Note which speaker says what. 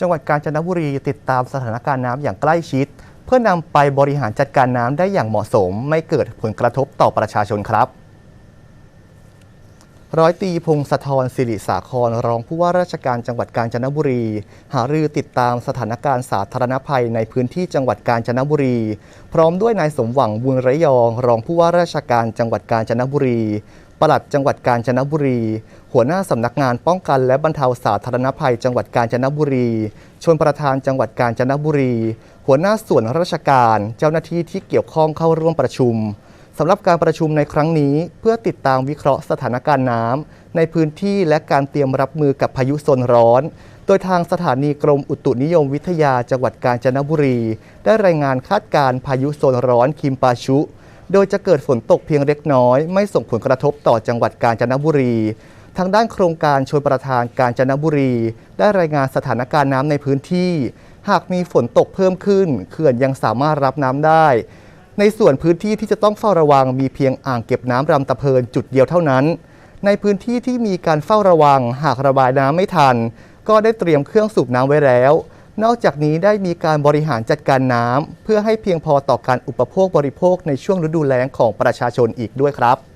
Speaker 1: จังหวัดกาญจนบุรีติดตามสถานการณ์น้ำอย่างใกล้ชิด เพื่อนำไปบริหารจัดการน้ำได้อย่างเหมาะสม ไม่เกิดผลกระทบต่อประชาชนครับ ร้อยตีพงศธรสิริสาครรองผู้ว่าราชการจังหวัดกาญจนบุรี หารือติดตามสถานการณ์สาธารณภัยในพื้นที่จังหวัดกาญจนบุรี พร้อมด้วยนายสมหวังบุญระยอง รองผู้ว่าราชการจังหวัดกาญจนบุรี ปลัดจังหวัดกาญจนบุรี หัวหน้าสำนักงานป้องกันและบรรเทาสาธารณภัย จังหวัดกาญจนบุรี ชนประธานจังหวัดกาญจนบุรี หัวหน้าส่วนราชการ เจ้าหน้าที่ที่เกี่ยวข้องเข้าร่วมประชุมสำหรับการประชุมในครั้งนี้ เพื่อติดตามวิเคราะห์สถานการณ์น้ำในพื้นที่และการเตรียมรับมือกับพายุโซนร้อน โดยทางสถานีกรมอุตุนิยมวิทยาจังหวัดกาญจนบุรี ได้รายงานคาดการณ์พายุโซนร้อนคิมปาชุ โดยจะเกิดฝนตกเพียงเล็กน้อย ไม่ส่งผลกระทบต่อจังหวัดกาญจนบุรี ทางด้านโครงการชลประทานกาญจนบุรี ได้รายงานสถานการณ์น้ำในพื้นที่ หากมีฝนตกเพิ่มขึ้นเขื่อนยังสามารถรับน้ำได้ ในส่วนพื้นที่ที่จะต้องเฝ้าระวังมีเพียงอ่างเก็บน้ำรำตะเพินจุดเดียวเท่านั้น ในพื้นที่ที่มีการเฝ้าระวังหากระบายน้ำไม่ทัน ก็ได้เตรียมเครื่องสูบน้ำไว้แล้ว นอกจากนี้ได้มีการบริหารจัดการน้ำเพื่อให้เพียงพอต่อการอุปโภคบริโภคในช่วงฤดูแล้งของประชาชนอีกด้วยครับ